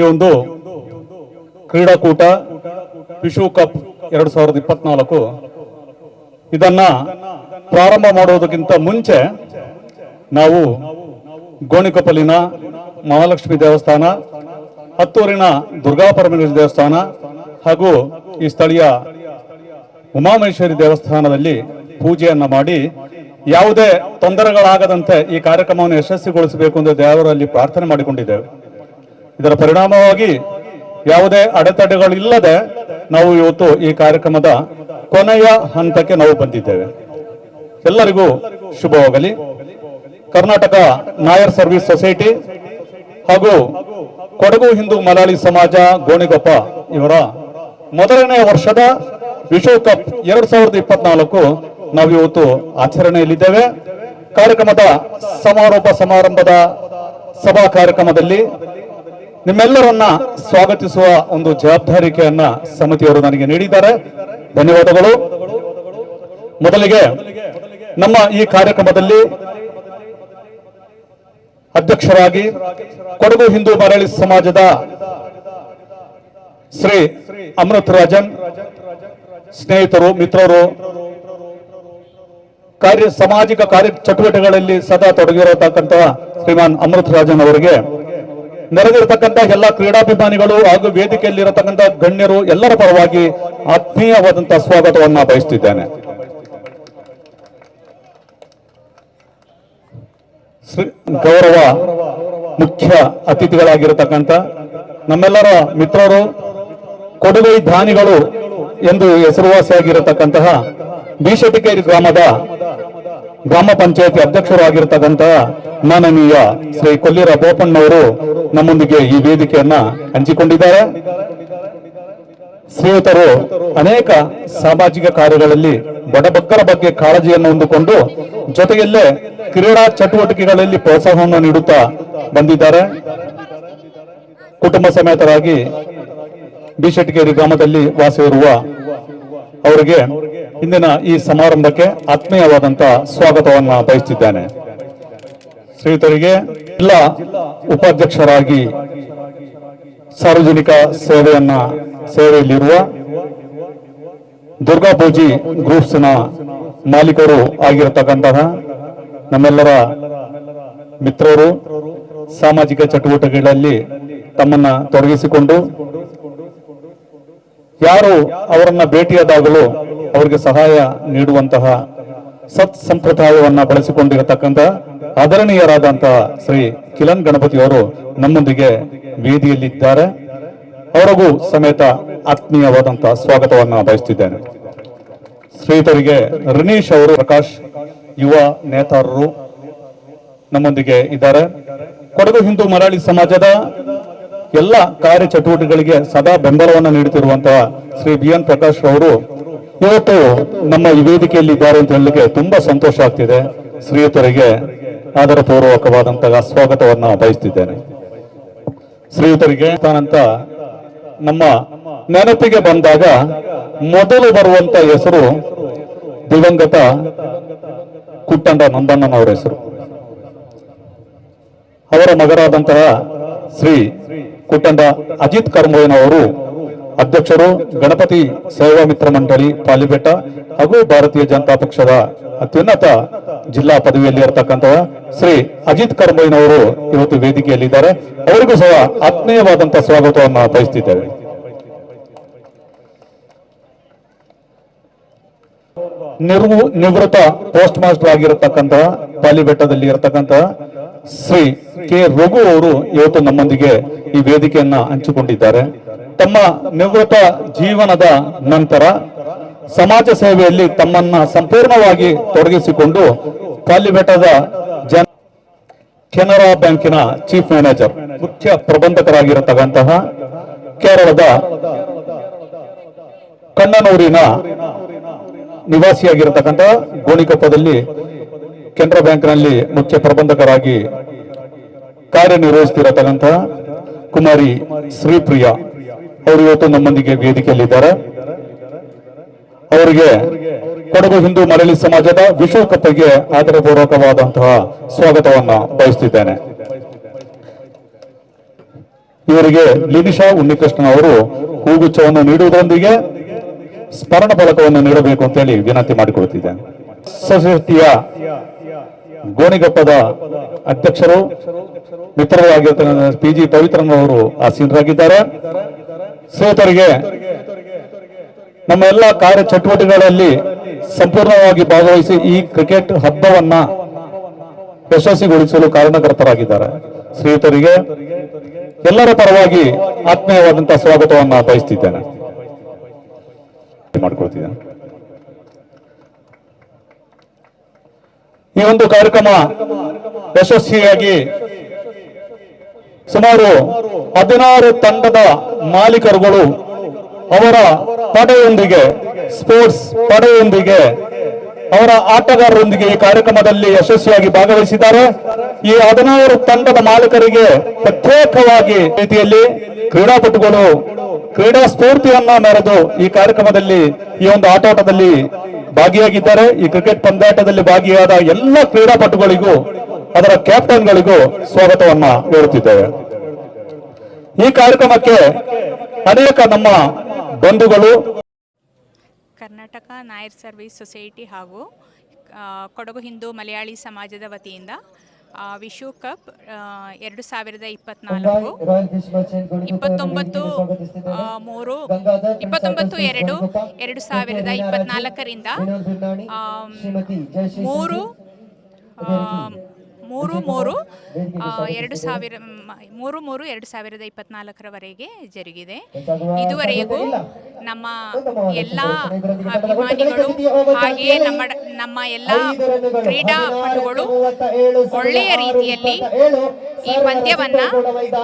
ಈ ಒಂದು ಕ್ರೀಡಾಕೂಟ ವಿಶ್ವಕಪ್ ಎರಡು ಸಾವಿರದ ಇಪ್ಪತ್ನಾಲ್ಕು. ಇದನ್ನ ಪ್ರಾರಂಭ ಮಾಡುವುದಕ್ಕಿಂತ ಮುಂಚೆ ನಾವು ಗೋಣಿಕೊಪ್ಪಲಿನ ಮಹಾಲಕ್ಷ್ಮಿ ದೇವಸ್ಥಾನ, ಹತ್ತೂರಿನ ದುರ್ಗಾಪರಮೇಶ್ವರಿ ದೇವಸ್ಥಾನ ಹಾಗೂ ಈ ಸ್ಥಳೀಯ ಉಮಾಮಹೇಶ್ವರಿ ದೇವಸ್ಥಾನದಲ್ಲಿ ಪೂಜೆಯನ್ನ ಮಾಡಿ ಯಾವುದೇ ತೊಂದರೆಗಳಾಗದಂತೆ ಈ ಕಾರ್ಯಕ್ರಮವನ್ನು ಯಶಸ್ವಿಗೊಳಿಸಬೇಕು ಎಂದು ದೇವರಲ್ಲಿ ಪ್ರಾರ್ಥನೆ ಮಾಡಿಕೊಂಡಿದ್ದೇವೆ. ಇದರ ಪರಿಣಾಮವಾಗಿ ಯಾವುದೇ ಅಡೆತಡೆಗಳಿಲ್ಲದೆ ನಾವು ಇವತ್ತು ಈ ಕಾರ್ಯಕ್ರಮದ ಕೊನೆಯ ಹಂತಕ್ಕೆ ನಾವು ಬಂದಿದ್ದೇವೆ. ಎಲ್ಲರಿಗೂ ಶುಭವಾಗಲಿ. ಕರ್ನಾಟಕ ನಾಯರ್ ಸರ್ವಿಸ್ ಸೊಸೈಟಿ ಹಾಗೂ ಕೊಡಗು ಹಿಂದೂ ಮಲಯಾಳಿ ಸಮಾಜ ಗೋಣಿಗೊಪ್ಪ ಇವರ ಮೊದಲನೇ ವರ್ಷದ ವಿಶ್ವಕಪ್ ಎರಡ್ ಸಾವಿರದ ಇಪ್ಪತ್ನಾಲ್ಕು ನಾವು ಇವತ್ತು ಆಚರಣೆಯಲ್ಲಿದ್ದೇವೆ. ಕಾರ್ಯಕ್ರಮದ ಸಮಾರೋಪ ಸಮಾರಂಭದ ಸಭಾ ಕಾರ್ಯಕ್ರಮದಲ್ಲಿ ನಿಮ್ಮೆಲ್ಲರನ್ನ ಸ್ವಾಗತಿಸುವ ಒಂದು ಜವಾಬ್ದಾರಿಕೆಯನ್ನ ಸಮಿತಿಯವರು ನನಗೆ ನೀಡಿದ್ದಾರೆ. ಧನ್ಯವಾದಗಳು. ಮೊದಲಿಗೆ ನಮ್ಮ ಈ ಕಾರ್ಯಕ್ರಮದಲ್ಲಿ ಅಧ್ಯಕ್ಷರಾಗಿ ಕೊಡಗು ಹಿಂದೂ ಮರಳಿ ಸಮಾಜದ ಶ್ರೀ ಅಮೃತ್ ರಾಜನ್, ಸ್ನೇಹಿತರು, ಮಿತ್ರರು, ಕಾರ್ಯ ಸಾಮಾಜಿಕ ಕಾರ್ಯ ಚಟುವಟಿಕೆಗಳಲ್ಲಿ ಸದಾ ತೊಡಗಿರತಕ್ಕಂತಹ ಶ್ರೀಮಾನ್ ಅಮೃತ್ ರಾಜನ್ ಅವರಿಗೆ ನೆರೆದಿರತಕ್ಕಂತ ಎಲ್ಲ ಕ್ರೀಡಾಭಿಮಾನಿಗಳು ಹಾಗೂ ವೇದಿಕೆಯಲ್ಲಿರತಕ್ಕಂತ ಗಣ್ಯರು ಎಲ್ಲರ ಪರವಾಗಿ ಆತ್ಮೀಯವಾದಂತಹ ಸ್ವಾಗತವನ್ನ ಬಯಸುತ್ತಿದ್ದೇನೆ ಶ್ರೀ- ಗೌರವ ಮುಖ್ಯ ಅತಿಥಿಗಳಾಗಿರತಕ್ಕಂಥ ನಮ್ಮೆಲ್ಲರ ಮಿತ್ರರು, ಕೊಡುಗೈ ದಾನಿಗಳು ಎಂದು ಹೆಸರುವಾಸಿಯಾಗಿರತಕ್ಕಂತಹ ಬೀಶೆಟಿಕೇರಿ ಗ್ರಾಮದ ಗ್ರಾಮ ಪಂಚಾಯತಿ ಅಧ್ಯಕ್ಷರಾಗಿರ್ತಕ್ಕಂತಹ ಮಾನನೀಯ ಶ್ರೀ ಕೊಲ್ಲಿರ ಬೋಪಣ್ಣವರು ನಮ್ಮೊಂದಿಗೆ ಈ ವೇದಿಕೆಯನ್ನ ಹಂಚಿಕೊಂಡಿದ್ದಾರೆ. ಸ್ನೇಹಿತರು, ಅನೇಕ ಸಾಮಾಜಿಕ ಕಾರ್ಯಗಳಲ್ಲಿ ಬಡಬಕ್ಕರ ಬಗ್ಗೆ ಕಾಳಜಿಯನ್ನು ಹೊಂದಿಕೊಂಡು ಜೊತೆಯಲ್ಲೇ ಕ್ರೀಡಾ ಚಟುವಟಿಕೆಗಳಲ್ಲಿ ಪ್ರೋತ್ಸಾಹವನ್ನು ನೀಡುತ್ತಾ ಬಂದಿದ್ದಾರೆ. ಕುಟುಂಬ ಸಮೇತರಾಗಿ ಬಿಶೆಟ್ಗೇರಿ ಗ್ರಾಮದಲ್ಲಿ ವಾಸವಿರುವ ಅವರಿಗೆ ಇಂದಿನ ಈ ಸಮಾರಂಭಕ್ಕೆ ಆತ್ಮೀಯವಾದಂತ ಸ್ವಾಗತವನ್ನು ಬಯಸುತ್ತಿದ್ದೇನೆ ಸ್ನೇಹಿತರಿಗೆ ಜಿಲ್ಲಾ ಉಪಾಧ್ಯಕ್ಷರಾಗಿ ಸಾರ್ವಜನಿಕ ಸೇವೆಯನ್ನ ಸೇವೆಯಲ್ಲಿರುವ ದುರ್ಗಾ ಪೂಜಿ ಗ್ರೂಪ್ಸ್ನ ಮಾಲೀಕರು ಆಗಿರತಕ್ಕಂತಹ ನಮ್ಮೆಲ್ಲರ ಮಿತ್ರರು, ಸಾಮಾಜಿಕ ಚಟುವಟಿಕೆಗಳಲ್ಲಿ ತಮ್ಮನ್ನ ತೊಡಗಿಸಿಕೊಂಡು ಯಾರು ಅವರನ್ನ ಭೇಟಿಯಾದಾಗಲೂ ಅವರಿಗೆ ಸಹಾಯ ನೀಡುವಂತಹ ಸತ್ ಸಂಪ್ರದಾಯವನ್ನ ಬಳಸಿಕೊಂಡಿರತಕ್ಕಂತ ಆದರಣೀಯರಾದಂತಹ ಶ್ರೀ ಕಿಲನ್ ಗಣಪತಿಯವರು ನಮ್ಮೊಂದಿಗೆ ವೇದಿಯಲ್ಲಿದ್ದಾರೆ. ಅವರಿಗೂ ಸಮೇತ ಆತ್ಮೀಯವಾದಂತಹ ಸ್ವಾಗತವನ್ನ ಬಯಸುತ್ತಿದ್ದೇನೆ ಸ್ನೇಹಿತರಿಗೆ ರಿನೀಶ್ ಅವರು, ಪ್ರಕಾಶ್ ಯುವ ನೇತಾರರು ನಮ್ಮೊಂದಿಗೆ ಇದ್ದಾರೆ. ಕೊಡಗು ಹಿಂದೂ ಮರಾಳಿ ಸಮಾಜದ ಎಲ್ಲ ಕಾರ್ಯ ಚಟುವಟಿಕೆಗಳಿಗೆ ಸದಾ ಬೆಂಬಲವನ್ನು ನೀಡುತ್ತಿರುವಂತಹ ಶ್ರೀ ಬಿ ಎನ್ ಪ್ರಕಾಶ್ ಅವರು ಇವತ್ತು ನಮ್ಮ ಈ ವೇದಿಕೆಯಲ್ಲಿ ಇದ್ದಾರೆ ಅಂತ ಹೇಳಲಿಕ್ಕೆ ತುಂಬಾ ಸಂತೋಷ ಆಗ್ತಿದೆ. ಶ್ರೀಯುತರಿಗೆ ಆದರಪೂರ್ವಕವಾದಂತಹ ಸ್ವಾಗತವನ್ನ ಬಯಸ್ತಿದ್ದೇನೆ. ಶ್ರೀಯುತರಿಗೆ ತಾನಂತ ನಮ್ಮ ನೆನಪಿಗೆ ಬಂದಾಗ ಮೊದಲು ಬರುವಂತ ಹೆಸರು ದಿವಂಗತ ಕುಟ್ಟಂಡ ನಂದಣ್ಣನವರ ಹೆಸರು. ಅವರ ಮಗರಾದಂತಹ ಶ್ರೀ ಕುಟ್ಟಂಡ ಅಜಿತ್ ಕರ್ಮೋಯ್ನವರು ಅಧ್ಯಕ್ಷರು ಗಣಪತಿ ಸೇವಾ ಮಿತ್ರ ಮಂಡಳಿ ಪಾಲಿಬೆಟ್ಟ ಹಾಗೂ ಭಾರತೀಯ ಜನತಾ ಪಕ್ಷದ ಅತ್ಯುನ್ನತ ಜಿಲ್ಲಾ ಪದವಿಯಲ್ಲಿ ಇರತಕ್ಕಂತಹ ಶ್ರೀ ಅಜಿತ್ ಕರ್ಮೋಯ್ನವರು ಇವತ್ತು ವೇದಿಕೆಯಲ್ಲಿದ್ದಾರೆ. ಅವರಿಗೂ ಸಹ ಆತ್ಮೀಯವಾದಂತಹ ಸ್ವಾಗತವನ್ನು ಬಯಸುತ್ತಿದ್ದೇವೆ ನಿರ್ವೃತ್ತ ನಿವೃತ್ತ ಪೋಸ್ಟ್ ಮಾಸ್ಟರ್ ಆಗಿರತಕ್ಕಂತಹ ಪಾಲಿಬೆಟ್ಟದಲ್ಲಿ ಇರತಕ್ಕಂತಹ ಶ್ರೀ ಕೆ ರಘು ಅವರು ಇವತ್ತು ನಮ್ಮೊಂದಿಗೆ ಈ ವೇದಿಕೆಯನ್ನ ಹಂಚಿಕೊಂಡಿದ್ದಾರೆ. ತಮ್ಮ ನಿವೃತ್ತ ಜೀವನದ ನಂತರ ಸಮಾಜ ಸೇವೆಯಲ್ಲಿ ತಮ್ಮನ್ನ ಸಂಪೂರ್ಣವಾಗಿ ತೊಡಗಿಸಿಕೊಂಡು ಕಾಲಿಬೆಟ್ಟದ ಜನ ಕೆನರಾ ಬ್ಯಾಂಕಿನ ಚೀಫ್ ಮ್ಯಾನೇಜರ್, ಮುಖ್ಯ ಪ್ರಬಂಧಕರಾಗಿರತಕ್ಕಂತಹ ಕೇರಳದ ಕಣ್ಣನೂರಿನ ನಿವಾಸಿಯಾಗಿರತಕ್ಕಂತಹ ಗೋಣಿಕೊಪ್ಪದಲ್ಲಿ ಕೆನರಾ ಬ್ಯಾಂಕ್ನಲ್ಲಿ ಮುಖ್ಯ ಪ್ರಬಂಧಕರಾಗಿ ಕಾರ್ಯನಿರ್ವಹಿಸುತ್ತಿರತಕ್ಕಂತಹ ಕುಮಾರಿ ಶ್ರೀಪ್ರಿಯ ಅವರು ಇವತ್ತು ನಮ್ಮೊಂದಿಗೆ ವೇದಿಕೆಯಲ್ಲಿದ್ದಾರೆ. ಅವರಿಗೆ ಕೊಡಗು ಹಿಂದೂ ಮರಳಿ ಸಮಾಜದ ವಿಶ್ವಕಪ್ಗೆ ಆದರಪೂರ್ವಕವಾದಂತಹ ಸ್ವಾಗತವನ್ನು ಬಯಸುತ್ತಿದ್ದೇನೆ ಇವರಿಗೆ ಲಿನಿಶಾ ಉನ್ನಿಕೃಷ್ಣನ್ ಅವರು ಹೂಗುಚ್ಛವನ್ನು ನೀಡುವುದರೊಂದಿಗೆ ಸ್ಮರಣ ಫಲಕವನ್ನು ನೀಡಬೇಕು ಅಂತೇಳಿ ವಿನಂತಿ ಮಾಡಿಕೊಳ್ತಿದ್ದೇನೆ. ಸೊಸೈಟಿಯ ಗೋಣಿಗೊಪ್ಪದ ಅಧ್ಯಕ್ಷರು, ಮಿತ್ರರು ಆಗಿರ್ತಕ್ಕಂಥ ಪಿ ಜಿ ಪವಿತ್ರನ್ ಅವರು ಆಸೀನರಾಗಿದ್ದಾರೆ ಸೋತರಿಗೆ ನಮ್ಮ ಎಲ್ಲ ಕಾರ್ಯ ಚಟುವಟಿಕೆಗಳಲ್ಲಿ ಸಂಪೂರ್ಣವಾಗಿ ಭಾಗವಹಿಸಿ ಈ ಕ್ರಿಕೆಟ್ ಹಬ್ಬವನ್ನ ಯಶಸ್ವಿಗೊಳಿಸಲು ಕಾರಣಕರ್ತರಾಗಿದ್ದಾರೆ. ಸ್ನೇಹಿತರಿಗೆ, ಎಲ್ಲರ ಪರವಾಗಿ ಆತ್ಮೀಯವಾದಂತಹ ಸ್ವಾಗತವನ್ನು ಬಯಸ್ತಿದ್ದೇನೆ. ಮಾಡ್ಕೊಳ್ತಿದ್ದೇನೆ. ಈ ಒಂದು ಕಾರ್ಯಕ್ರಮ ಯಶಸ್ವಿಯಾಗಿ ಸುಮಾರು ಹದಿನಾರು ತಂಡದ ಮಾಲೀಕರುಗಳು ಅವರ ಪಡೆಯೊಂದಿಗೆ, ಸ್ಪೋರ್ಟ್ಸ್ ಪಡೆಯೊಂದಿಗೆ ಅವರ ಆಟಗಾರರೊಂದಿಗೆ ಈ ಕಾರ್ಯಕ್ರಮದಲ್ಲಿ ಯಶಸ್ವಿಯಾಗಿ ಭಾಗವಹಿಸಿದ್ದಾರೆ. ಈ ಹದಿನಾರು ತಂಡದ ಮಾಲೀಕರಿಗೆ ಪ್ರತ್ಯೇಕವಾಗಿ ರೀತಿಯಲ್ಲಿ ಕ್ರೀಡಾಪಟುಗಳು ಕ್ರೀಡಾ ಸ್ಫೂರ್ತಿಯನ್ನ ಮೆರೆದು ಈ ಕಾರ್ಯಕ್ರಮದಲ್ಲಿ ಈ ಒಂದು ಆಟೋಟದಲ್ಲಿ ಭಾಗಿಯಾಗಿದ್ದಾರೆ. ಈ ಕ್ರಿಕೆಟ್ ಪಂದ್ಯಾಟದಲ್ಲಿ ಭಾಗಿಯಾದ ಎಲ್ಲ ಕ್ರೀಡಾಪಟುಗಳಿಗೂ, ಅದರ ಕ್ಯಾಪ್ಟನ್ಗಳಿಗೂ ಸ್ವಾಗತವನ್ನ ಹೇಳುತ್ತಿದ್ದೇವೆ. ಈ ಕಾರ್ಯಕ್ರಮಕ್ಕೆ ಅನೇಕ ನಮ್ಮ ಬಂಧುಗಳು, ಕರ್ನಾಟಕ ನಾಯರ್ ಸರ್ವಿಸ್ ಸೊಸೈಟಿ ಹಾಗೂ ಕೊಡಗು ಹಿಂದೂ ಮಲಯಾಳಿ ಸಮಾಜದ ವತಿಯಿಂದ ಆ, ವಿಶು ಕಪ್ ಆ, ಎರಡು ಸಾವಿರದ ಇಪ್ಪತ್ನಾಲ್ಕು. ಇಪ್ಪತ್ತೊಂಬತ್ತು ಮೂರು. ಇಪ್ಪತ್ತೊಂಬತ್ತು ಎರಡು. ಎರಡು ಸಾವಿರದ ಇಪ್ಪತ್ನಾಲ್ಕರಿಂದ. ಮೂರು. ಮೂರು ಮೂರು. ಎರಡು ಸಾವಿರ ಮೂರು ಮೂರು ಎರಡು ಸಾವಿರದ ಇಪ್ಪತ್ನಾಲ್ಕರವರೆಗೆ ಜರುಗಿದೆ. ಇದುವರೆಗೂ ನಮ್ಮ ಎಲ್ಲ ಅಭಿಮಾನಿಗಳು ಹಾಗೆಯೇ ನಮ್ಮ ನಮ್ಮ ಎಲ್ಲ ಕ್ರೀಡಾಪಟುಗಳು ಒಳ್ಳೆಯ ರೀತಿಯಲ್ಲಿ ಈ ಪಂದ್ಯವನ್ನು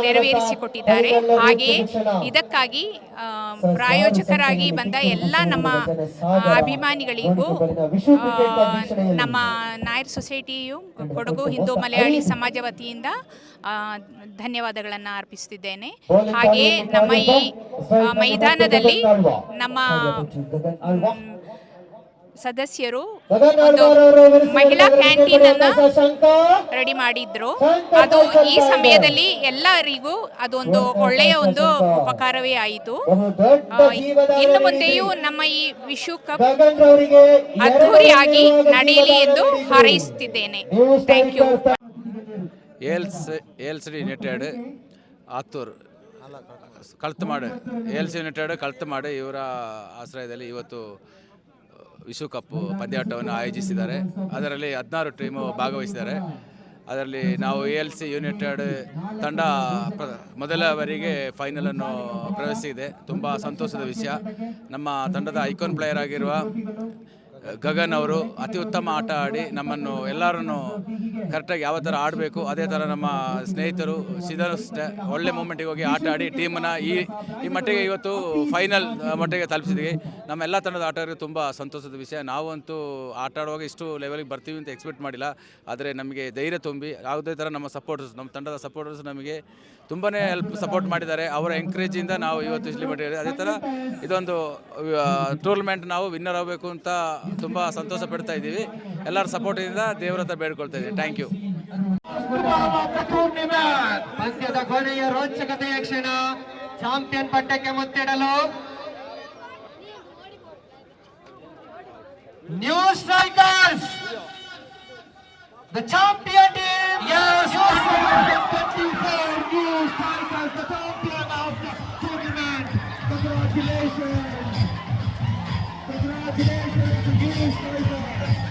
ನೆರವೇರಿಸಿಕೊಟ್ಟಿದ್ದಾರೆ. ಹಾಗೆಯೇ ಇದಕ್ಕಾಗಿ ಪ್ರಾಯೋಜಕರಾಗಿ ಬಂದ ಎಲ್ಲ ನಮ್ಮ ಅಭಿಮಾನಿಗಳಿಗೂ ನಮ್ಮ ನಾಯರ್ ಸೊಸೈಟಿಯು ಕೊಡಗು ಹಿಂದೂ ಮಲಯಾಳಿ ಸಮಾಜ ವತಿಯಿಂದ ಧನ್ಯವಾದಗಳನ್ನು ಅರ್ಪಿಸುತ್ತಿದ್ದೇನೆ. ಹಾಗೆಯೇ ನಮ್ಮ ಈ ಮೈದಾನದಲ್ಲಿ ನಮ್ಮ ಸದಸ್ಯರು ಒಂದು ಮಹಿಳಾ ಕ್ಯಾಂಟೀನ್ ಅನ್ನ ರೆಡಿ ಮಾಡಿದ್ರು. ಅದು ಈ ಸಮಯದಲ್ಲಿ ಎಲ್ಲರಿಗೂ ಅದೊಂದು ಒಳ್ಳೆಯ ಒಂದು ಉಪಕಾರವೇ ಆಯಿತು. ಇನ್ನು ಮುಂದೆಯೂ ನಮ್ಮ ಈ ವಿಶ್ವ ಕಪ್ ಅದ್ಧೂರಿಯಾಗಿ ನಡೆಯಲಿ ಎಂದು ಹಾರೈಸುತ್ತಿದ್ದೇನೆ. ಥ್ಯಾಂಕ್ ಯು ಏಲ್ಸ್ ಏಲ್ಸ್ ಯುನೈಟೆಡ್ ಕಳ್ತು ಮಾಡು ಏಲ್ಸ್ ಯುನೈಟೆಡ್ ಕಳ್ತಮಾಡು ಇವರ ಆಶ್ರಯದಲ್ಲಿ ಇವತ್ತು ವಿಶ್ವಕಪ್ ಪಂದ್ಯಾಟವನ್ನು ಆಯೋಜಿಸಿದ್ದಾರೆ. ಅದರಲ್ಲಿ ಹದಿನಾರು ಟೀಮು ಭಾಗವಹಿಸಿದ್ದಾರೆ. ಅದರಲ್ಲಿ ನಾವು ಎ ಎಲ್ ಸಿ ಯುನೈಟೆಡ್ ತಂಡ ಮೊದಲ ಬಾರಿಗೆ ಫೈನಲನ್ನು ಪ್ರವೇಶಿಸಿದೆ. ತುಂಬ ಸಂತೋಷದ ವಿಷಯ. ನಮ್ಮ ತಂಡದ ಐಕಾನ್ ಪ್ಲೇಯರ್ ಆಗಿರುವ ಗಗನ್ ಅವರು ಅತಿ ಉತ್ತಮ ಆಟ ಆಡಿ ನಮ್ಮನ್ನು ಎಲ್ಲರನ್ನು ಕರೆಕ್ಟಾಗಿ ಯಾವ ಥರ ಆಡಬೇಕು, ಅದೇ ಥರ ನಮ್ಮ ಸ್ನೇಹಿತರು ಸಿದ್ಧರು ಅಷ್ಟೇ ಒಳ್ಳೆ ಮೂಮೆಂಟಿಗೆ ಹೋಗಿ ಆಟ ಆಡಿ ಟೀಮನ್ನು ಈ ಈ ಮಟ್ಟಿಗೆ ಇವತ್ತು ಫೈನಲ್ ಮಟ್ಟಿಗೆ ತಲುಪಿಸಿದ್ವಿ. ನಮ್ಮ ಎಲ್ಲ ತಂಡದ ಆಟಗಾರರಿಗೆ ತುಂಬ ಸಂತೋಷದ ವಿಷಯ. ನಾವಂತೂ ಆಟ ಆಡುವಾಗ ಇಷ್ಟು ಲೆವೆಲ್ಗೆ ಬರ್ತೀವಿ ಅಂತ ಎಕ್ಸ್ಪೆಕ್ಟ್ ಮಾಡಿಲ್ಲ. ಆದರೆ ನಮಗೆ ಧೈರ್ಯ ತುಂಬಿ, ಯಾವುದೇ ಥರ ನಮ್ಮ ಸಪೋರ್ಟರ್ಸ್ ನಮ್ಮ ತಂಡದ ಸಪೋರ್ಟರ್ಸ್ ನಮಗೆ ತುಂಬಾ ಹೆಲ್ಪ್ ಸಪೋರ್ಟ್ ಮಾಡಿದ್ದಾರೆ. ಅವರ ಎಂಕರೇಜಿಂದ ನಾವು ಇವತ್ತು ಇಲ್ಲಿ ಮಟ್ಟಿಗೆ ಅದೇ ಥರ ಇದೊಂದು ಟೂರ್ನಮೆಂಟ್ ನಾವು ವಿನ್ನರ್ ಆಗಬೇಕು ಅಂತ ತುಂಬ ಸಂತೋಷ ಪಡ್ತಾ ಇದ್ದೀವಿ. ಎಲ್ಲರ ಸಪೋರ್ಟಿಂದ ದೇವರ ಹತ್ರ ಬೇಡ್ಕೊಳ್ತಾ ಇದ್ದೀವಿ. Thank ಪಂದ್ಯದ ಕೊನೆಯ ರೋಚಕತೆಯ ಕ್ಷಣ ಚಾಂಪಿಯನ್ ಪಟ್ಟಕ್ಕೆ ಮುತ್ತಿಡಲು new strikers the champion team yes new strikers the champion of the tournament congratulations congratulations new strikers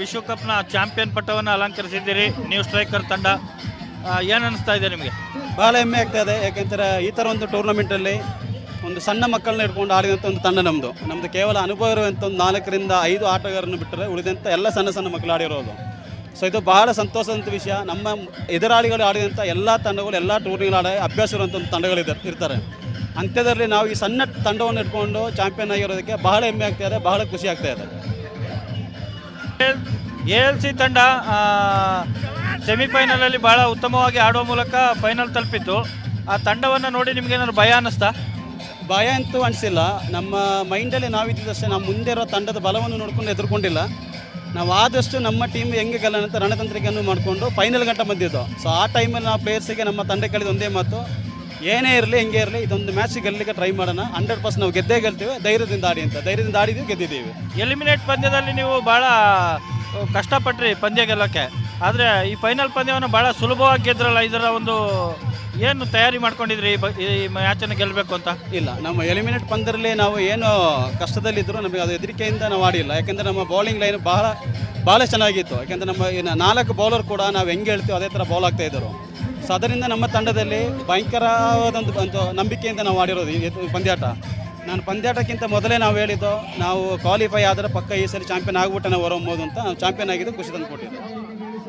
ವಿಶ್ವಕಪ್ನ ಚಾಂಪಿಯನ್ ಪಟ್ಟವನ್ನು ಅಲಂಕರಿಸಿದ್ದೀರಿ. ನ್ಯೂ ಸ್ಟ್ರೈಕರ್ ತಂಡ. ಏನು ಅನಿಸ್ತಾ ಇದೆ ನಿಮಗೆ? ಭಾಳ ಹೆಮ್ಮೆ ಆಗ್ತಾ ಇದೆ. ಯಾಕೆಂದರೆ ಈ ಥರ ಒಂದು ಟೂರ್ನಮೆಂಟಲ್ಲಿ ಒಂದು ಸಣ್ಣ ಮಕ್ಕಳನ್ನ ಇಟ್ಕೊಂಡು ಆಡಿದಂಥ ಒಂದು ತಂಡ ನಮ್ಮದು ನಮ್ಮದು ಕೇವಲ ಅನುಭವ ಇರುವಂಥ ಒಂದು ನಾಲ್ಕರಿಂದ ಐದು ಆಟಗಾರರನ್ನು ಬಿಟ್ಟರೆ ಉಳಿದಂಥ ಎಲ್ಲ ಸಣ್ಣ ಸಣ್ಣ ಮಕ್ಕಳು ಆಡಿರೋದು. ಸೊ ಇದು ಬಹಳ ಸಂತೋಷದಂಥ ವಿಷಯ. ನಮ್ಮ ಎದುರಾಳಿಗಳು ಆಡಿದಂಥ ಎಲ್ಲ ತಂಡಗಳು ಎಲ್ಲ ಟೂರ್ನಿಗಳು ಆಡ ಅಭ್ಯಾಸ ಇರುವಂಥ ಇರ್ತಾರೆ. ಅಂತ್ಯದಲ್ಲಿ ನಾವು ಈ ಸಣ್ಣ ತಂಡವನ್ನು ಇಟ್ಕೊಂಡು ಚಾಂಪಿಯನ್ ಆಗಿರೋದಕ್ಕೆ ಬಹಳ ಹೆಮ್ಮೆ ಆಗ್ತಾ ಇದೆ ಬಹಳ ಖುಷಿ ಆಗ್ತಾ ಇದೆ. ಎ ಎಲ್ ಸಿ ತಂಡ ಸೆಮಿಫೈನಲಲ್ಲಿ ಬಹಳ ಉತ್ತಮವಾಗಿ ಆಡುವ ಮೂಲಕ ಫೈನಲ್ ತಲುಪಿತ್ತು. ಆ ತಂಡವನ್ನು ನೋಡಿ ನಿಮ್ಗೇನಾದ್ರು ಭಯ ಅನ್ನಿಸ್ತಾ? ಭಯ ಅಂತೂ ಅನಿಸಿಲ್ಲ. ನಮ್ಮ ಮೈಂಡಲ್ಲಿ ನಾವಿದ್ದಷ್ಟೇ ನಾವು ಮುಂದೆ ಇರೋ ತಂಡದ ಬಲವನ್ನು ನೋಡ್ಕೊಂಡು ಎದುರ್ಕೊಂಡಿಲ್ಲ ನಾವು ಆದಷ್ಟು ನಮ್ಮ ಟೀಮ್ ಹೆಂಗೆ ಗೆಲ್ಲ ಅಂತ ರಣತಂತ್ರಿಕೆಯನ್ನು ಮಾಡಿಕೊಂಡು ಫೈನಲ್ ಗಂಟ ಬಂದಿದ್ದು ಸೊ ಆ ಟೈಮಲ್ಲಿ ನಾವು ಪ್ಲೇಯರ್ಸಿಗೆ ನಮ್ಮ ತಂಡ ಕಳೆದ ಒಂದೇ ಮಾತು, ಏನೇ ಇರಲಿ, ಹೆಂಗೆ ಇರಲಿ, ಇದೊಂದು ಮ್ಯಾಚ್ ಗೆಲ್ಲಲಿಕ್ಕೆ ಟ್ರೈ ಮಾಡೋಣ. ಹಂಡ್ರೆಡ್ ಪರ್ಸೆಂಟ್ ನಾವು ಗೆದ್ದೇ ಗೆಲ್ತೀವಿ, ಧೈರ್ಯದಿಂದ ಆಡಿ ಅಂತ. ಧೈರ್ಯದಿಂದ ಆಡಿದ್ದೀವಿ ಗೆದ್ದಿದ್ದೀವಿ. ಎಲಿಮಿನೇಟ್ ಪಂದ್ಯದಲ್ಲಿ ನೀವು ಭಾಳ ಕಷ್ಟಪಟ್ರಿ ಪಂದ್ಯ ಗೆಲ್ಲಕ್ಕೆ. ಆದರೆ ಈ ಫೈನಲ್ ಪಂದ್ಯವನ್ನು ಭಾಳ ಸುಲಭವಾಗಿ ಗೆದ್ರಲ್ಲ ಇದರ ಒಂದು ಏನು ತಯಾರಿ ಮಾಡ್ಕೊಂಡಿದ್ರಿ ಈ ಬ- ಈ ಮ್ಯಾಚನ್ನು ಗೆಲ್ಲಬೇಕು ಅಂತ? ಇಲ್ಲ, ನಮ್ಮ ಎಲಿಮಿನೇಟ್ ಪಂದ್ಯದಲ್ಲಿ ನಾವು ಏನು ಕಷ್ಟದಲ್ಲಿದ್ದರೂ ನಮಗೆ ಅದು ಹೆದರಿಕೆಯಿಂದ ನಾವು ಆಡಿಲ್ಲ. ಯಾಕೆಂದರೆ ನಮ್ಮ ಬೌಲಿಂಗ್ ಲೈನ್ ಬಹಳ ಭಾಳ ಚೆನ್ನಾಗಿತ್ತು. ಯಾಕೆಂದರೆ ನಮ್ಮ ನಾಲ್ಕು ಬೌಲರ್ ಕೂಡ ನಾವು ಹೆಂಗೆ ಹೇಳ್ತೀವಿ ಅದೇ ಥರ ಬೌಲ್ ಆಗ್ತಾ ಇದ್ದರು. ಸೊ ಅದರಿಂದ ನಮ್ಮ ತಂಡದಲ್ಲಿ ಭಯಂಕರವಾದಂಥ ಒಂದು ನಂಬಿಕೆಯಿಂದ ನಾವು ಆಡಿರೋದು ಈ ಪಂದ್ಯಾಟ. ನಾನು ಪಂದ್ಯಾಟಕ್ಕಿಂತ ಮೊದಲೇ ನಾವು ಹೇಳಿದ್ದು, ನಾವು ಕ್ವಾಲಿಫೈ ಆದರೆ ಪಕ್ಕ ಈ ಸರಿ ಚಾಂಪಿಯನ್ ಆಗ್ಬಿಟ್ಟು ನಾವು ಹೊರಹೊಮ್ಮೋದು ಅಂತ ನಾವು ಚಾಂಪಿಯನ್ ಆಗಿದ್ದು ಖುಷಿ ತಂದು ಕೊಟ್ಟಿದ್ದೆ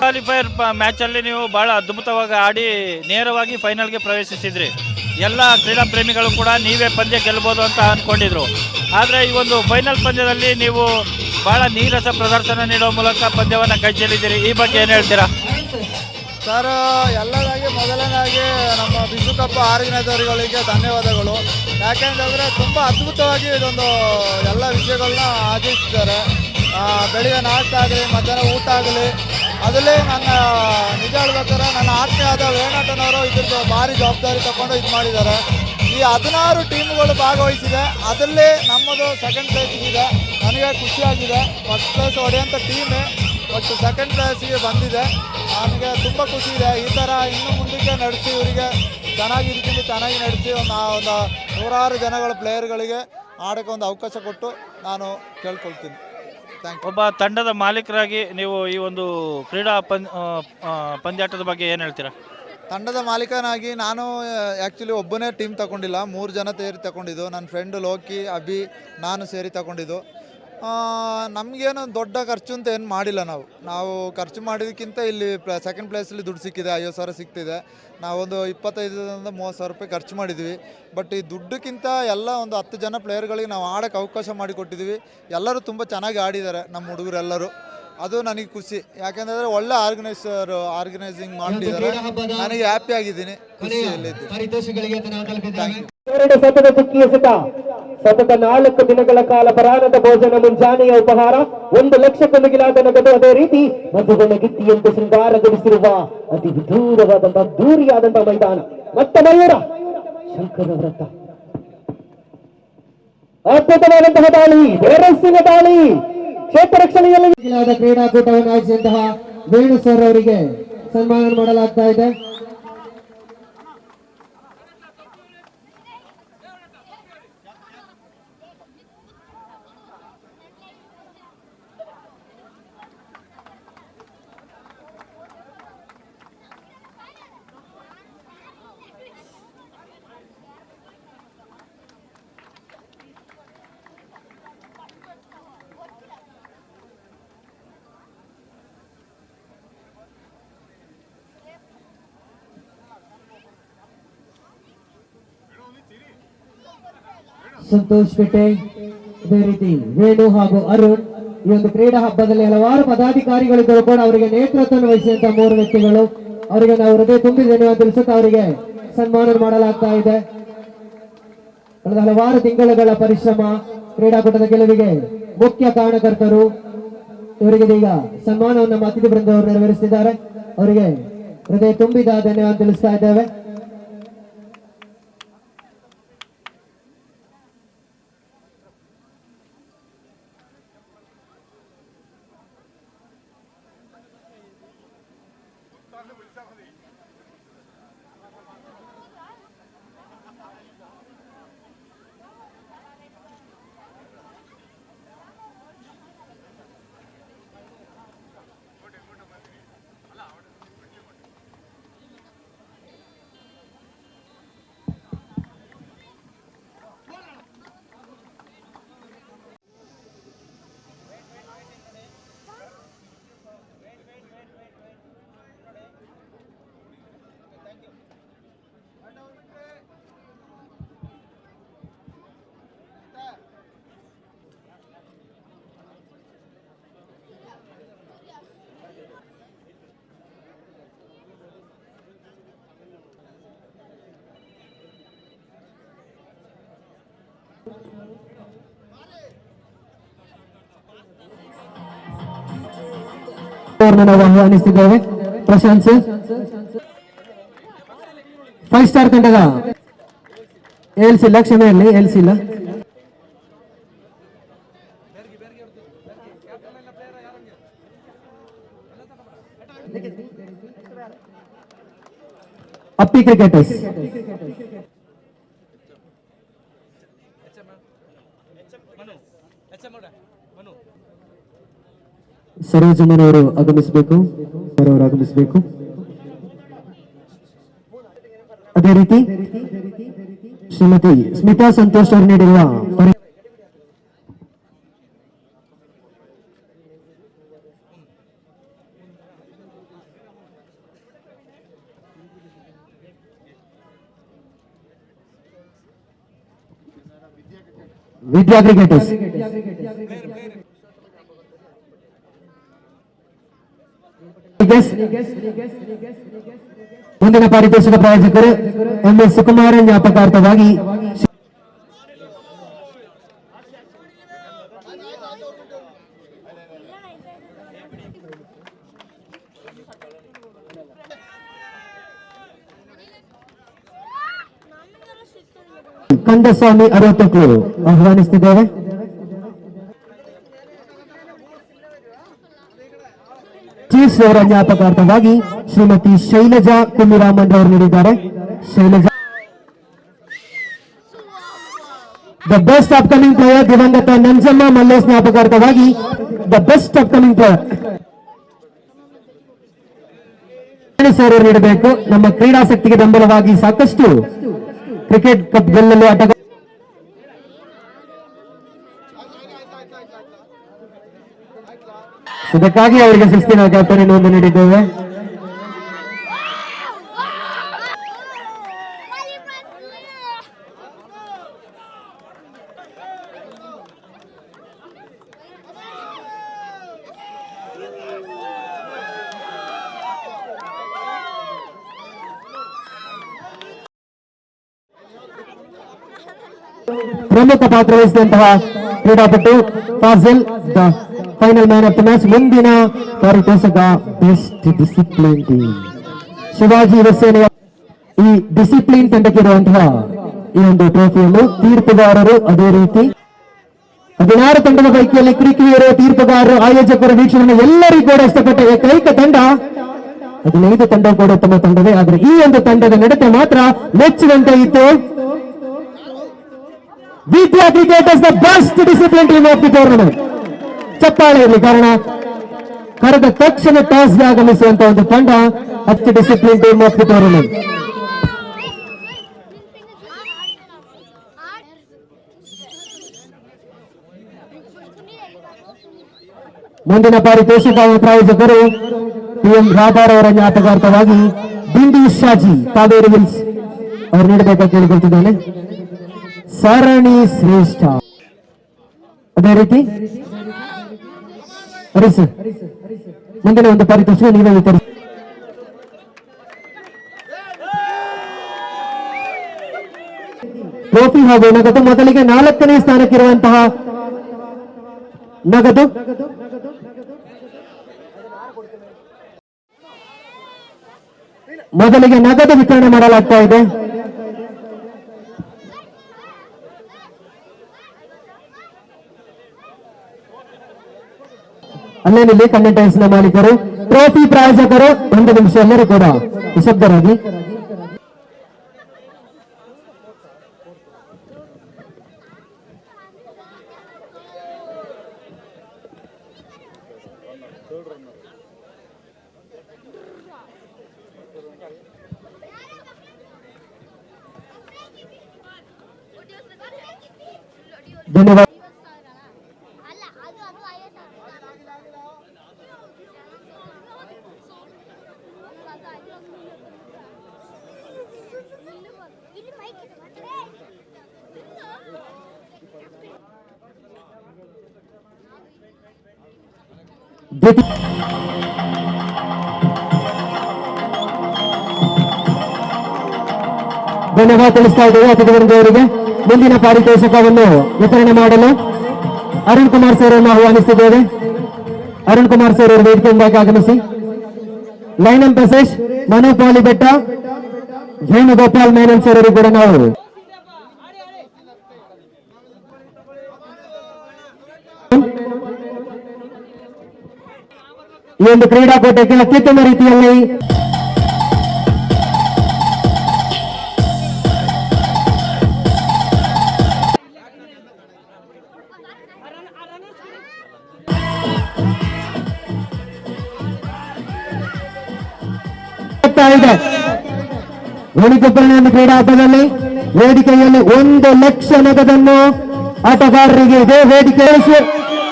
ಕ್ವಾಲಿಫೈಯರ್ ಮ್ಯಾಚಲ್ಲಿ ನೀವು ಬಹಳ ಅದ್ಭುತವಾಗಿ ಆಡಿ ನೇರವಾಗಿ ಫೈನಲ್ಗೆ ಪ್ರವೇಶಿಸಿದ್ರಿ. ಎಲ್ಲ ಕ್ರೀಡಾ ಪ್ರೇಮಿಗಳು ಕೂಡ ನೀವೇ ಪಂದ್ಯ ಗೆಲ್ಬೋದು ಅಂತ ಅಂದ್ಕೊಂಡಿದ್ರು ಆದರೆ ಈ ಒಂದು ಫೈನಲ್ ಪಂದ್ಯದಲ್ಲಿ ನೀವು ಬಹಳ ನೀರಸ ಪ್ರದರ್ಶನ ನೀಡುವ ಮೂಲಕ ಪಂದ್ಯವನ್ನು ಕೈ ಚೆಲ್ಲಿದ್ದೀರಿ. ಈ ಬಗ್ಗೆ ಏನು ಹೇಳ್ತೀರಾ? ಸರ್, ಎಲ್ಲದಾಗಿ ಮೊದಲನೇದಾಗಿ ನಮ್ಮ ವಿಶ್ವಕಪ್ ಆರ್ಗನೈಸರ್ಗಳಿಗೆ ಧನ್ಯವಾದಗಳು. ಯಾಕೆಂತಂದರೆ ತುಂಬ ಅದ್ಭುತವಾಗಿ ಇದೊಂದು ಎಲ್ಲ ವಿಷಯಗಳನ್ನ ಆಚರಿಸಿದ್ದಾರೆ. ಬೆಳಿಗ್ಗೆ ನಾಷ್ಟ ಆಗಲಿ, ಮಧ್ಯಾಹ್ನ ಊಟ ಆಗಲಿ, ಅದರಲ್ಲಿ ನನ್ನ, ನಿಜ ಹೇಳ್ಬೇಕಾದ್ರೆ ನನ್ನ ಆತ್ಮೀಯಾದ ವೇಣಾಟನವರು ಇದ್ರದ್ದು ಭಾರಿ ಜವಾಬ್ದಾರಿ ತಗೊಂಡು ಇದು ಮಾಡಿದ್ದಾರೆ. ಈ ಹದಿನಾರು ಟೀಮ್ಗಳು ಭಾಗವಹಿಸಿದೆ. ಅದರಲ್ಲಿ ನಮ್ಮದು ಸೆಕೆಂಡ್ ಪ್ಲೇಸಿಗಿದೆ ನನಗೆ ಖುಷಿಯಾಗಿದೆ. ಫಸ್ಟ್ ಪ್ಲೇಸ್ ಹೊಡೆಯೋಂಥ ಟೀಮೇ ಬಟ್ ಸೆಕೆಂಡ್ ಪ್ಲೇಸಿಗೆ ಬಂದಿದೆ. ನನಗೆ ತುಂಬ ಖುಷಿ ಇದೆ. ಈ ಥರ ಇನ್ನೂ ಮುಂದಕ್ಕೆ ನಡೆಸಿ, ಇವರಿಗೆ ಚೆನ್ನಾಗಿ ಇದಕ್ಕಿಂತ ಚೆನ್ನಾಗಿ ನಡೆಸಿ ಒಂದು ಒಂದು ನೂರಾರು ಜನಗಳ ಪ್ಲೇಯರ್ಗಳಿಗೆ ಆಡೋಕ್ಕೆ ಒಂದು ಅವಕಾಶ ಕೊಟ್ಟು ನಾನು ಕೇಳ್ಕೊಳ್ತೀನಿ. ಒಬ್ಬ ತಂಡದ ಮಾಲೀಕರಾಗಿ ನೀವು ಈ ಒಂದು ಕ್ರೀಡಾ ಪಂದ್ ಆ, ಆ, ಪಂದ್ಯಾಟದ ಬಗ್ಗೆ ಏನು ಹೇಳ್ತೀರಾ? ತಂಡದ ಮಾಲೀಕನಾಗಿ ನಾನು ಆ್ಯಕ್ಚುಲಿ ಒಬ್ಬನೇ ಟೀಮ್ ತಗೊಂಡಿಲ್ಲ. ಮೂರು ಜನ ಸೇರಿ ತಗೊಂಡಿದ್ದು. ನನ್ನ ಫ್ರೆಂಡು ಲೋಕಿ ಅಭಿ ನಾನು ಸೇರಿ ತಗೊಂಡಿದ್ದು. ನಮಗೇನು ದೊಡ್ಡ ಖರ್ಚು ಅಂತ ಏನು ಮಾಡಿಲ್ಲ ನಾವು. ನಾವು ಖರ್ಚು ಮಾಡಿದಕ್ಕಿಂತ ಇಲ್ಲಿ ಸೆಕೆಂಡ್ ಪ್ಲೇಸಲ್ಲಿ ದುಡ್ಡು ಸಿಕ್ಕಿದೆ, ಐವತ್ತು ಸಾವಿರ ಸಿಕ್ತಿದೆ. ನಾವೊಂದು ಇಪ್ಪತ್ತೈದರಿಂದ ಮೂವತ್ತು ಸಾವಿರ ರೂಪಾಯಿ ಖರ್ಚು ಮಾಡಿದ್ವಿ. ಬಟ್ ಈ ದುಡ್ಡಕ್ಕಿಂತ ಎಲ್ಲ ಒಂದು ಹತ್ತು ಜನ ಪ್ಲೇಯರ್ಗಳಿಗೆ ನಾವು ಆಡೋಕ್ಕೆ ಅವಕಾಶ ಮಾಡಿಕೊಟ್ಟಿದ್ವಿ. ಎಲ್ಲರೂ ತುಂಬ ಚೆನ್ನಾಗಿ ಆಡಿದ್ದಾರೆ ನಮ್ಮ ಹುಡುಗರೆಲ್ಲರೂ. ಅದು ನನಗೆ ಖುಷಿ. ಯಾಕೆಂದ್ರೆ ಒಳ್ಳೆ ಆರ್ಗನೈಸರ್ ಆರ್ಗನೈಸಿಂಗ್ ಮಾಡಿದ್ದಾರೆ ನನಗೆ ಹ್ಯಾಪಿ ಆಗಿದ್ದೀನಿ. ಎರಡು ಸತತ ಚುಕ್ಕಿಯ ಸತತ ನಾಲ್ಕು ದಿನಗಳ ಕಾಲ ಪರಾಣದ ಭೋಜನ ಮುಂಜಾನೆಯ ಉಪಹಾರ. ಒಂದು ಲಕ್ಷಕ್ಕೂ ಮಿಗಿಲಾದ ನಗದು ಅದೇ ರೀತಿ. ಮಧುಬನ ಗಿತ್ತಿಯಂತೆ ಶೃಂಗಾರಗೊಳಿಸಿರುವ ಅತಿ ವಿದೂರವಾದಂತಹ ದೂರಿಯಾದಂತಹ ಮೈದಾನ. ಮತ್ತೆ ಮಯೂರ. ಶಂಕರ ವ್ರತ. ಅದ್ಭುತವಾದಂತಹ ದಾಳಿ. ಬೇರಸಿನ ದಾಳಿ. ಕ್ಷೇತ್ರ ರಕ್ಷಣೆಯಲ್ಲಿ ಕ್ರೀಡಾಕೂಟವನ್ನು ಆಯೋಜಿಸಿದಂತಹ ವೇಣು ಸರ್ ಅವರಿಗೆ ಸನ್ಮಾನ ಮಾಡಲಾಗ್ತಾ ಇದೆ. ಸಂತೋಷ್ ಪೇಟೆ. ಅದೇ ರೀತಿ ವೇಣು ಹಾಗೂ ಅರುಣ್ ಈ ಒಂದು ಕ್ರೀಡಾ ಹಬ್ಬದಲ್ಲಿ ಹಲವಾರು ಪದಾಧಿಕಾರಿಗಳಿದ್ದರು ಕೂಡ ಅವರಿಗೆ ನೇತೃತ್ವ ವಹಿಸಿದಂತಹ ಮೂರು ವ್ಯಕ್ತಿಗಳು. ಅವರಿಗೆ ನಾವು ಹೃದಯ ತುಂಬಿ ಧನ್ಯವಾದ ತಿಳಿಸುತ್ತಾ ಅವರಿಗೆ ಸನ್ಮಾನ ಮಾಡಲಾಗ್ತಾ ಇದೆ. ಕಳೆದ ಹಲವಾರು ತಿಂಗಳುಗಳ ಪರಿಶ್ರಮ ಕ್ರೀಡಾಕೂಟದ ಗೆಲುವಿಗೆ ಮುಖ್ಯ ಕಾರಣಕರ್ತರು. ಇವರಿಗೆ ಈಗ ಸನ್ಮಾನವನ್ನು ಅತಿಥಿ ಬೃಂದವರು ನೆರವೇರಿಸಿದ್ದಾರೆ. ಅವರಿಗೆ ಹೃದಯ ತುಂಬಿದ ಧನ್ಯವಾದ ತಿಳಿಸ್ತಾ ಇದ್ದೇವೆ. ಅವ್ರನ್ನ ನಾವು ಆಹ್ವಾನಿಸ್ತಿದ್ದೇವೆ ಪ್ರಶಾಂತ್ ಸರ್ ಫೈವ್ ಸ್ಟಾರ್ ತಂಡದ ಏಲ್ಸಿಲ್ಲ ಕ್ಷಮೆ ಇರಲಿ ಏಲ್ಸಿಲ್ಲ ಅಪ್ಪಿ ಕ್ರಿಕೆಟರ್ಸ್ ಸರೋಜಮ್ಮನವರು ಆಗಮಿಸಬೇಕು ಅವರು ಆಗಮಿಸಬೇಕು. ಅದೇ ರೀತಿ ಶ್ರೀಮತಿ ಸ್ಮಿತಾ ಸಂತೋಷ್ ಅವರು ನೀಡಿರುವ ವಿದ್ಯಾ ಕ್ರಿಕೆಟರ್ಸ್. ಮುಂದಿನ ಪಾರಿತೋಷಿಕ ಪ್ರಾಯೋಜಕರು ಎಂ ಎಸ್ ಸುಕುಮಾರ ಜ್ಞಾಪಕಾರ್ಥವಾಗಿ ಕಂದಸ್ವಾಮಿ ಅರವತ್ತೊಕ್ಲು ಆಹ್ವಾನಿಸುತ್ತಿದ್ದೇವೆ ಚೀಫ್ ಅವರ ಜ್ಞಾಪಕಾರ್ಥವಾಗಿ ಶ್ರೀಮತಿ ಶೈಲಜಾ ಕುಮ್ಮಿರಾಮನ್ ಅವರು ನೀಡಿದ್ದಾರೆ. Shailaja the best upcoming player ದಿವಂಗತ Nanjamma Mallesh ಜ್ಞಾಪಕಾರ್ಥವಾಗಿ the best upcoming player sir ಅವರು ನೀಡಬೇಕು. ನಮ್ಮ ಕ್ರೀಡಾಸಕ್ತಿಗೆ ಬೆಂಬಲವಾಗಿ ಸಾಕಷ್ಟು ಕ್ರಿಕೆಟ್ ಕಪ್ ಗೆಲ್ಲಲು ಆಟ ಇದಕ್ಕಾಗಿ ಅವರಿಗೆ ಶಿಸ್ತಿನ ಜ್ಞಾಪನೆಯನ್ನು ನೀಡಿದ್ದೇವೆ ಪ್ರಮುಖ ಪಾತ್ರ ವಹಿಸಿದಂತಹ ಕ್ರೀಡಾಪಟು Fazil the final man of the match ಮುಂದಿನ ಪಾರಿತೋಷಕ ಬೆಸ್ಟ್ ಡಿಸಿಪ್ಲಿನ್ ಟೀಮ್ ಶಿವಾಜಿ ಯುವಸೇನೆಯ ಈ ಡಿಸಿಪ್ಲಿನ್ ತಂಡಕ್ಕೆ ಇರುವಂತಹ ಈ ಒಂದು ಟ್ರೋಫಿಯನ್ನು ತೀರ್ಪುಗಾರರು ಅದೇ ರೀತಿ ಹದಿನಾರು ತಂಡದ ಪೈಕಿಯಲ್ಲಿ ಕಿರಿಕಿರಿಯರು ತೀರ್ಪುಗಾರರು, ಆಯೋಜಕರು ವೀಕ್ಷಣೆ ಎಲ್ಲರಿಗೂ ಕೂಡ ಇಷ್ಟಪಟ್ಟ ಏಕೈಕ ತಂಡ. ಹದಿನೈದು ತಂಡ ಕೂಡ ತಮ್ಮ ತಂಡವೇ. ಆದ್ರೆ ಈ ಒಂದು ತಂಡದ ನಡತೆ ಮಾತ್ರ ಮೆಚ್ಚುವಂತೆ ಇತ್ತು. Vidya cricketers the best discipline team of the tournament ಚಪ್ಪಾಳೆ ಇರಲಿ ಕಾರಣ. ಕರೆದ ತಕ್ಷಣ ಟಾಸ್ಗೆ ಆಗಮಿಸುವಂತ ಒಂದು ತಂಡ ಹತ್ತು discipline team of the tournament ಮುಂದಿನ ಪಾರಿತೋಷಿಕ ಪ್ರಾಯೋಜಕರು ಪಿಎಂ ರಾಧಾರ್ ಅವರ ಜ್ಞಾಪಕಾರ್ಥವಾಗಿ ದಿಂಡಿ ಶಾಜಿ, ಕಾವೇರಿ ಹಿಲ್ಸ್ ಅವರು ನೀಡಬೇಕಂತ ಕೇಳಿಕೊಳ್ತಿದ್ದಾನೆ ಸರಣಿ ಶ್ರೇಷ್ಠ. ಅದೇ ರೀತಿ ಹರಿ ಸರ್. ಮುಂದಿನ ಒಂದು ಪಾರಿತೋಷಿಕ ನೀವೇ ವಿತರಿಸಿ ಟ್ರೋಫಿ ಹಾಗೂ ನಗದು ಮೊದಲಿಗೆ ನಾಲ್ಕನೇ ಸ್ಥಾನಕ್ಕಿರುವಂತಹ ನಗದು. ಮೊದಲಿಗೆ ನಗದು ವಿತರಣೆ ಮಾಡಲಾಗ್ತಾ ಇದೆ. ಅಲ್ಲೇನಿಲ್ಲಿ ಕನ್ನಡ ಟೈಮ್ಸ್ನ ಮಾಲೀಕರು ಟ್ರೋಫಿ ಪ್ರಾಯೋಜಕರು ಒಂದು ನಿಮಿಷ ಎಲ್ಲರೂ ಕೂಡ ನಿಶಬ್ದರಾಗಿ ಧನ್ಯವಾದ ಅಲ್ಲ ಅದು ಅದು ಐವತ್ತು ಇಲ್ಲಿ ಮೈಕ್ ಇದೆ ಧನ್ಯವಾದ ತಿಳಿಸ್ತಾ ಇದ್ದೇವೆ ಅತಿಥಿ ಅವರಿಗೆ ಮುಂದಿನ ಪಾರಿತೋಷಕವನ್ನು ವಿತರಣೆ ಮಾಡಲು ಅರುಣ್ ಕುಮಾರ್ ಸರ್ ಅನ್ನು ಆಹ್ವಾನಿಸಿದ್ದೇವೆ. ಅರುಣ್ ಕುಮಾರ್ ಸರ್ ಅವರು ವೇದಿಕೆಯಿಂದಾಗಿ ಆಗಮಿಸಿ. ಲೈನ್ ಅಂಡ್ ಮನೋಪಾಲಿ ಬೆಟ್ಟ ಪಾಲಿಬೆಟ್ಟ, ವೇಣುಗೋಪಾಲ್ ಮೇನನ್ ಸರ್ ಅವರು ಕೂಡ ನಾವು ಈ ಒಂದು ಕ್ರೀಡಾಕೂಟಕ್ಕೆ ಅತ್ಯುತ್ತಮ ರೀತಿಯಲ್ಲಿ ಆಗ್ತಾ ಇದೆ. ಗೋಣಿಕೊಪ್ಪಲಿನ ಒಂದು ಕ್ರೀಡಾ ಹಬ್ಬದಲ್ಲಿ ವೇದಿಕೆಯಲ್ಲಿ ಒಂದು ಲಕ್ಷ ನಗದನ್ನು ಆಟಗಾರರಿಗೆ ಇದೇ ವೇದಿಕೆ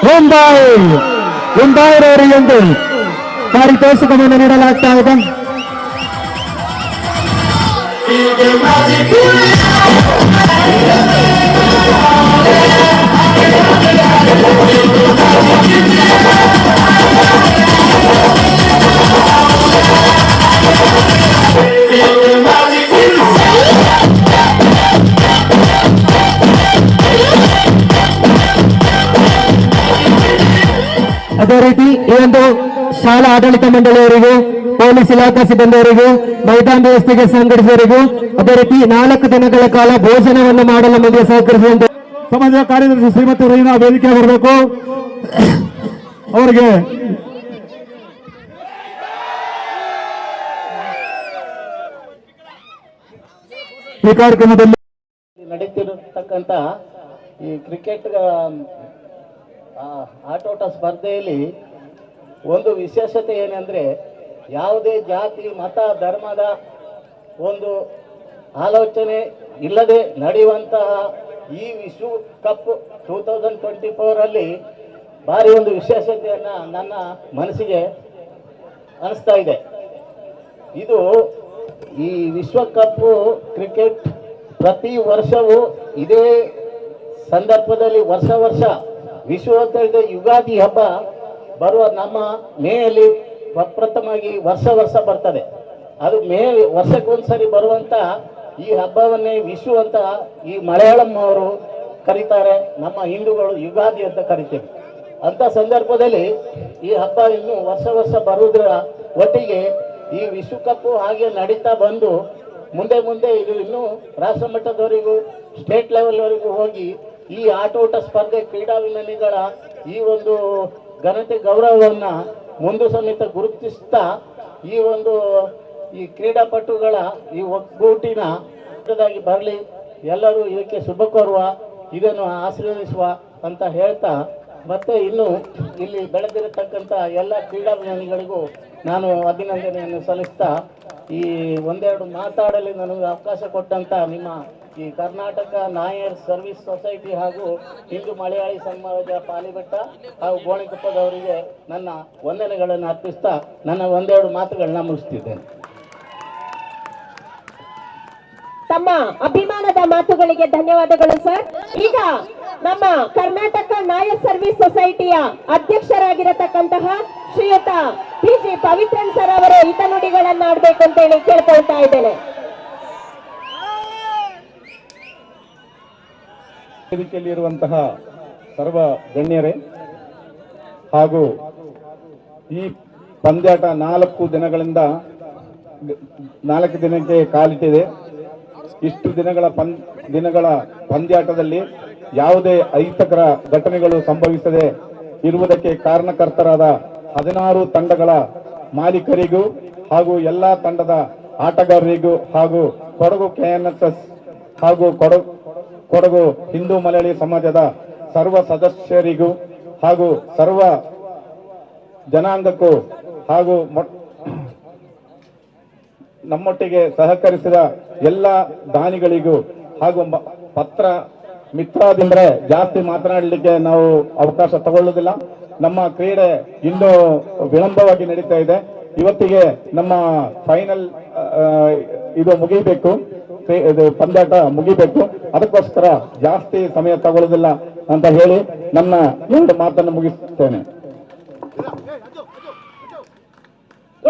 ಮುಂಬೈ. ಮುಂಬೈರವರಿಗೆ ಒಂದು. ಪಾರಿತೋಷಕವನ್ನು ನೀಡಲಾಗ್ತಾ ಇದೆ ಅದೇ ರೀತಿ ಈ ಒಂದು ಶಾಲಾ ಆಡಳಿತ ಮಂಡಳಿಯವರಿಗೂ ಪೊಲೀಸ್ ಇಲಾಖಾ ಸಿಬ್ಬಂದಿಯವರಿಗೂ ಮೈದಾನ ವ್ಯವಸ್ಥೆಗೆ ಸಂಘಟಿಸುವವರಿಗೂ ಅದೇ ರೀತಿ ನಾಲ್ಕು ದಿನಗಳ ಕಾಲ ಭೋಜನವನ್ನು ಮಾಡಲು ನಮಗೆ ಸಹಕರಿಸುವಂತೆ ಸಮಾಜ ಕಾರ್ಯದರ್ಶಿ ಶ್ರೀಮತಿ ರೈನಾ ವೇದಿಕೆ ಬರಬೇಕು. ಅವರಿಗೆ ಈ ಕಾರ್ಯಕ್ರಮದಲ್ಲಿ ನಡೀತಿರತಕ್ಕಂಥ ಈ ಕ್ರಿಕೆಟ್ ಆ, ಆಟೋಟ ಸ್ಪರ್ಧೆಯಲ್ಲಿ ಒಂದು ವಿಶೇಷತೆ ಏನಂದ್ರೆ ಯಾವುದೇ ಜಾತಿ, ಮತ, ಧರ್ಮದ ಒಂದು ಆಲೋಚನೆ ಇಲ್ಲದೆ ನಡೆಯುವಂತಹ ಈ ವಿಶ್ವ ಕಪ್ ಟೂ ತೌಸಂಡ್ ಟ್ವೆಂಟಿ ಫೋರಲ್ಲಿ ಭಾರಿ ಒಂದು ವಿಶೇಷತೆಯನ್ನು ನನ್ನ ಮನಸ್ಸಿಗೆ ಅನಿಸ್ತಾ ಇದೆ. ಇದು ಈ ವಿಶ್ವಕಪ್ ಕ್ರಿಕೆಟ್ ಪ್ರತಿ ವರ್ಷವೂ ಇದೇ ಸಂದರ್ಭದಲ್ಲಿ ವರ್ಷ ವರ್ಷ ವಿಶ್ವ ಯುಗಾದಿ ಹಬ್ಬ ಬರುವ ನಮ್ಮ ಮೇಯಲ್ಲಿ ಪ್ರಪ್ರಥಮವಾಗಿ ವರ್ಷ ವರ್ಷ ಬರ್ತದೆ. ಅದು ಮೇ ವರ್ಷಕ್ಕೊಂದ್ಸರಿ ಬರುವಂತ ಈ ಹಬ್ಬವನ್ನೇ ವಿಶ್ವ ಅಂತ ಈ ಮಲಯಾಳಂ ಅವರು ಕರೀತಾರೆ, ನಮ್ಮ ಹಿಂದೂಗಳು ಯುಗಾದಿ ಅಂತ ಕರಿತೇವೆ. ಅಂತ ಸಂದರ್ಭದಲ್ಲಿ ಈ ಹಬ್ಬ ಇನ್ನು ವರ್ಷ ವರ್ಷ ಬರುವುದರ ಒಟ್ಟಿಗೆ ಈ ವಿಶ್ವಕಪ್ಪು ಹಾಗೆ ನಡೀತಾ ಬಂದು ಮುಂದೆ ಮುಂದೆ ಇದು ಇನ್ನು ರಾಷ್ಟ್ರ ಮಟ್ಟದವರೆಗೂ ಸ್ಟೇಟ್ ಲೆವೆಲ್ವರೆಗೂ ಹೋಗಿ ಈ ಆಟೋಟ ಸ್ಪರ್ಧೆ ಕ್ರೀಡಾಭಿಮಾನಿಗಳ ಈ ಒಂದು ಘನತೆ ಗೌರವವನ್ನು ಮುಂದೆ ಸಮೇತ ಗುರುತಿಸ್ತಾ ಈ ಒಂದು ಈ ಕ್ರೀಡಾಪಟುಗಳ ಈ ಒಗ್ಗೂಟಿನ ಬರಲಿ, ಎಲ್ಲರೂ ಇದಕ್ಕೆ ಶುಭ ಕೋರುವ, ಇದನ್ನು ಆಶೀರ್ವದಿಸುವ ಅಂತ ಹೇಳ್ತಾ, ಮತ್ತೆ ಇನ್ನು ಇಲ್ಲಿ ಬೆಳೆದಿರತಕ್ಕಂಥ ಎಲ್ಲ ಕ್ರೀಡಾಭಿಮಾನಿಗಳಿಗೂ ನಾನು ಅಭಿನಂದನೆಯನ್ನು ಸಲ್ಲಿಸ್ತಾ ಈ ಒಂದೆರಡು ಮಾತಾಡಲು ನನಗೆ ಅವಕಾಶ ಕೊಟ್ಟಂತ ನಿಮ್ಮ ಈ ಕರ್ನಾಟಕ ನಾಯರ್ ಸರ್ವಿಸ್ ಸೊಸೈಟಿ ಹಾಗೂ ಹಿಂದೂ ಮಲಯಾಳಿ ಸಮಾಜ ಪಾಲಿಬೆಟ್ಟ ಹಾಗೂ ಗೋಣಿಕೊಪ್ಪದವರಿಗೆ ನನ್ನ ವಂದನೆಗಳನ್ನು ಅರ್ಪಿಸ್ತಾ ನನ್ನ ಒಂದೆರಡು ಮಾತುಗಳನ್ನ ಮುಗಿಸ್ತಿದ್ದೇನೆ. ತಮ್ಮ ಅಭಿಮಾನದ ಮಾತುಗಳಿಗೆ ಧನ್ಯವಾದಗಳು ಸರ್ ಈಗ ನಮ್ಮ ಕರ್ನಾಟಕ ನಾಯರ್ ಸರ್ವಿಸ್ ಸೊಸೈಟಿಯ ಅಧ್ಯಕ್ಷರಾಗಿರತಕ್ಕಂತಹ ಶ್ರೀಯುತ ಪಿ ಜಿ ಪವಿತ್ರನ್ ಸರ್ ಅವರು ಹಿತನುಡಿಗಳನ್ನ ಆಡ್ಬೇಕು ಅಂತ ಹೇಳಿ ಕೇಳ್ಕೊಳ್ತಾ ಇದ್ದೇನೆ. ವೇದಿಕೆಯಲ್ಲಿರುವಂತಹ ಸರ್ವ ಗಣ್ಯರೇ ಹಾಗೂ ಈ ಪಂದ್ಯಾಟ ನಾಲ್ಕು ದಿನಗಳಿಂದ ನಾಲ್ಕು ದಿನಕ್ಕೆ ಕಾಲಿಟ್ಟಿದೆ. ಇಷ್ಟು ದಿನಗಳ ಪಂದ್ ದಿನಗಳ ಪಂದ್ಯಾಟದಲ್ಲಿ ಯಾವುದೇ ಅಹಿತಕರ ಘಟನೆಗಳು ಸಂಭವಿಸದೆ ಇರುವುದಕ್ಕೆ ಕಾರಣಕರ್ತರಾದ ಹದಿನಾರು ತಂಡಗಳ ಮಾಲೀಕರಿಗೂ ಹಾಗೂ ಎಲ್ಲಾ ತಂಡದ ಆಟಗಾರರಿಗೂ ಹಾಗೂ ಕೊಡಗು ಕೆಎನ್ಎಸ್ಎಸ್ ಹಾಗೂ ಕೊಡಗು ಕೊಡಗು ಹಿಂದೂ ಮಲಯಾಳಿ ಸಮಾಜದ ಸರ್ವ ಸದಸ್ಯರಿಗೂ ಹಾಗೂ ಸರ್ವ ಜನಾಂಗಕ್ಕೂ ಹಾಗೂ ಮೊಟ್- ನಮ್ಮೊಟ್ಟಿಗೆ ಸಹಕರಿಸಿದ ಎಲ್ಲ ದಾನಿಗಳಿಗೂ ಹಾಗೂ ಪತ್ರ ಮಿತ್ರಾದಿಂದ್ರೆ ಜಾಸ್ತಿ ಮಾತನಾಡಲಿಕ್ಕೆ ನಾವು ಅವಕಾಶ ತಗೊಳ್ಳುವುದಿಲ್ಲ. ನಮ್ಮ ಕ್ರೀಡೆ ಇನ್ನೂ ವಿಳಂಬವಾಗಿ ನಡೀತಾ ಇದೆ. ಇವತ್ತಿಗೆ ನಮ್ಮ ಫೈನಲ್ ಇದು ಇದು ಪಂದ್ಯಾಟ ಮುಗಿಬೇಕು. ಅದಕ್ಕೋಸ್ಕರ ಜಾಸ್ತಿ ಸಮಯ ತಗೊಳ್ಳೋದಿಲ್ಲ ಅಂತ ಹೇಳಿ ನನ್ನ ಎರಡು ಮಾತನ್ನು ಮುಗಿಸುತ್ತೇನೆ.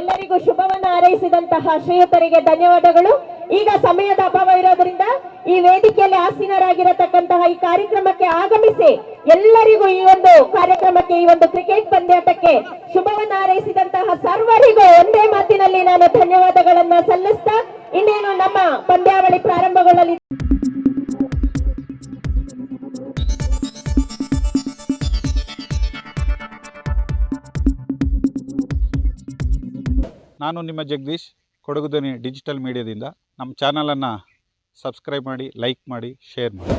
ಎಲ್ಲರಿಗೂ ಶುಭವನ್ನು ಹಾರೈಸಿದಂತಹ ಶ್ರೀಯುತರಿಗೆ ಧನ್ಯವಾದಗಳು. ಈಗ ಸಮಯದ ಅಭಾವ ಇರೋದ್ರಿಂದ ಈ ವೇದಿಕೆಯಲ್ಲಿ ಆಸೀನರಾಗಿರತಕ್ಕಂತಹ ಈ ಕಾರ್ಯಕ್ರಮಕ್ಕೆ ಆಗಮಿಸಿ ಎಲ್ಲರಿಗೂ ಈ ಒಂದು ಕಾರ್ಯಕ್ರಮಕ್ಕೆ, ಈ ಒಂದು ಕ್ರಿಕೆಟ್ ಪಂದ್ಯಾಟಕ್ಕೆ ಶುಭವನ್ನು ಹಾರೈಸಿದಂತಹ ಸರ್ವರಿಗೂ ಒಂದೇ ಮಾತಿನಲ್ಲಿ ನಾನು ಧನ್ಯವಾದಗಳನ್ನ ಸಲ್ಲಿಸ್ತಾ ಇನ್ನೇನು ನಮ್ಮ ಪಂದ್ಯಾವಳಿ ಪ್ರಾರಂಭಗೊಳ್ಳಲಿ ನಾನು ನಿಮ್ಮ ಜಗದೀಶ್ ಕೊಡಗು ಧ್ವನಿ ಡಿಜಿಟಲ್ ಮೀಡಿಯಾದಿಂದ. ನಮ್ಮ ಚಾನಲನ್ನು ಸಬ್ಸ್ಕ್ರೈಬ್ ಮಾಡಿ, ಲೈಕ್ ಮಾಡಿ, ಶೇರ್ ಮಾಡಿ.